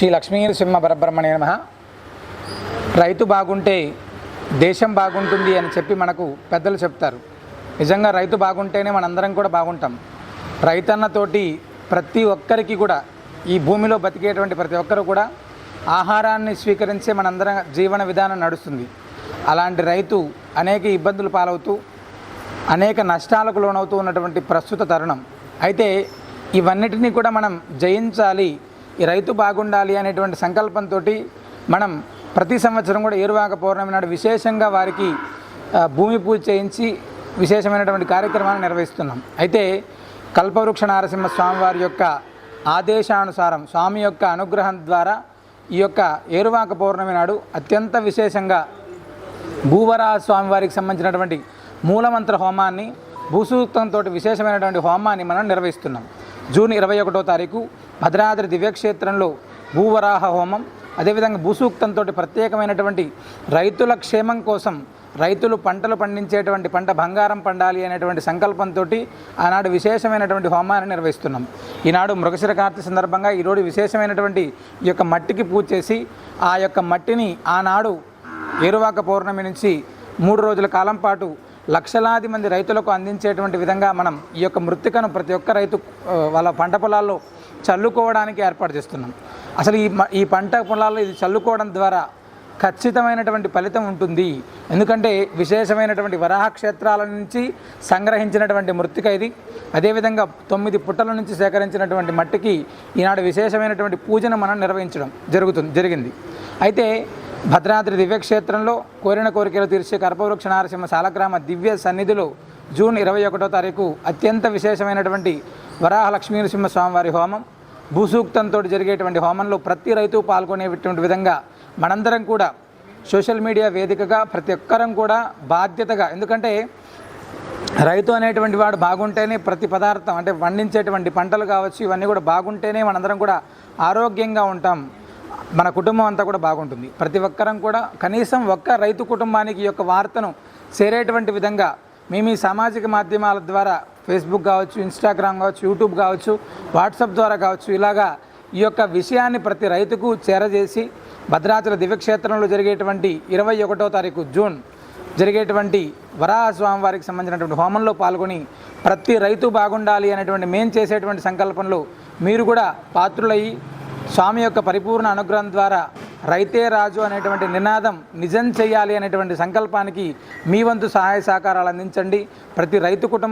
శ్రీ లక్ష్మీనరసింహ పరబ్రహ్మణ్య నమ. రైతు బాగుంటే దేశం బాగుంటుంది అని చెప్పి మనకు పెద్దలు చెప్తారు. నిజంగా రైతు బాగుంటేనే మనందరం కూడా బాగుంటాం. రైతన్నతోటి ప్రతి ఒక్కరికి కూడా ఈ భూమిలో బతికేటువంటి ప్రతి ఒక్కరు కూడా ఆహారాన్ని స్వీకరించే మనందరం జీవన విధానం నడుస్తుంది. అలాంటి రైతు అనేక ఇబ్బందులు పాలవుతూ అనేక నష్టాలకు లోనవుతూ ఉన్నటువంటి ప్రస్తుత తరుణం. అయితే ఇవన్నిటినీ కూడా మనం జయించాలి ఈ రైతు బాగుండాలి అనేటువంటి సంకల్పంతో మనం ప్రతి సంవత్సరం కూడా ఏరువాక పౌర్ణమి నాడు విశేషంగా వారికి భూమి పూజ చేయించి విశేషమైనటువంటి కార్యక్రమాన్ని నిర్వహిస్తున్నాం. అయితే కల్పవృక్ష నారసింహ స్వామివారి యొక్క ఆదేశానుసారం స్వామి యొక్క అనుగ్రహం ద్వారా ఈ యొక్క ఏరువాక పౌర్ణమి నాడు అత్యంత విశేషంగా భూవరాహ స్వామివారికి సంబంధించినటువంటి మూలమంత్ర హోమాన్ని భూసూక్తంతో విశేషమైనటువంటి హోమాన్ని మనం నిర్వహిస్తున్నాం. జూన్ ఇరవై ఒకటో తారీఖు భద్రాద్రి దివ్యక్షేత్రంలో భూవరాహ హోమం అదేవిధంగా భూసూక్తంతో ప్రత్యేకమైనటువంటి రైతుల క్షేమం కోసం రైతులు పంటలు పండించేటువంటి పంట బంగారం పండాలి అనేటువంటి సంకల్పంతో ఆనాడు విశేషమైనటువంటి హోమాన్ని నిర్వహిస్తున్నాం. ఈనాడు మృగశిర కార్తె సందర్భంగా ఈరోజు విశేషమైనటువంటి ఈ యొక్క మట్టికి పూజ చేసి ఆ యొక్క మట్టిని ఆనాడు ఏరువాక పౌర్ణమి నుంచి మూడు రోజుల కాలం పాటు లక్షలాది మంది రైతులకు అందించేటువంటి విధంగా మనం ఈ యొక్క మృతికను ప్రతి ఒక్క రైతు వాళ్ళ పంట పొలాల్లో చల్లుకోవడానికి ఏర్పాటు చేస్తున్నాం. అసలు ఈ మ- ఈ పంట పొలాల్లో ఇది చల్లుకోవడం ద్వారా ఖచ్చితమైనటువంటి ఫలితం ఉంటుంది. ఎందుకంటే విశేషమైనటువంటి వరాహ క్షేత్రాల నుంచి సంగ్రహించినటువంటి మృతిక ఇది. అదేవిధంగా తొమ్మిది పుట్టల నుంచి సేకరించినటువంటి మట్టికి ఈనాడు విశేషమైనటువంటి పూజను మనం నిర్వహించడం జరుగుతుంది జరిగింది. అయితే భద్రాద్రి దివ్యక్షేత్రంలో కోరిన కోరికలు తీర్చే కర్పవృక్ష నారసింహ సాలగ్రామ దివ్య సన్నిధిలో జూన్ ఇరవై ఒకటో తారీఖు అత్యంత విశేషమైనటువంటి వరాహ లక్ష్మీనరసింహ స్వామివారి హోమం. భూసూక్తంతో జరిగేటువంటి హోమంలో ప్రతి రైతు పాల్గొనేటువంటి విధంగా మనందరం కూడా సోషల్ మీడియా వేదికగా ప్రతి ఒక్కరం కూడా బాధ్యతగా ఎందుకంటే రైతు అనేటువంటి వాడు బాగుంటేనే ప్రతి పదార్థం అంటే పండించేటువంటి పంటలు కావచ్చు ఇవన్నీ కూడా బాగుంటేనే మనందరం కూడా ఆరోగ్యంగా ఉంటాం. మన కుటుంబం అంతా కూడా బాగుంటుంది. ప్రతి ఒక్కరం కూడా కనీసం ఒక్క రైతు కుటుంబానికి ఈ యొక్క వార్తను చేరేటువంటి విధంగా మేము ఈ సామాజిక మాధ్యమాల ద్వారా ఫేస్బుక్ కావచ్చు ఇన్స్టాగ్రామ్ కావచ్చు యూట్యూబ్ కావచ్చు వాట్సాప్ ద్వారా కావచ్చు ఇలాగా ఈ యొక్క విషయాన్ని ప్రతి రైతుకు చేరజేసి భద్రాచల దివ్యక్షేత్రంలో జరిగేటువంటి ఇరవై ఒకటో తారీఖు జూన్ జరిగేటువంటి వరాహ స్వామివారికి సంబంధించినటువంటి హోమంలో పాల్గొని ప్రతి రైతు బాగుండాలి అనేటువంటి మేం చేసేటువంటి సంకల్పంలో మీరు కూడా పాత్రులయ్యి స్వామి యొక్క పరిపూర్ణ అనుగ్రహం ద్వారా రైతే రాజు అనేటువంటి నినాదం నిజం చేయాలి అనేటువంటి సంకల్పానికి మీ వంతు సహాయ సహకారాలు అందించండి. ప్రతి రైతు కుటుంబం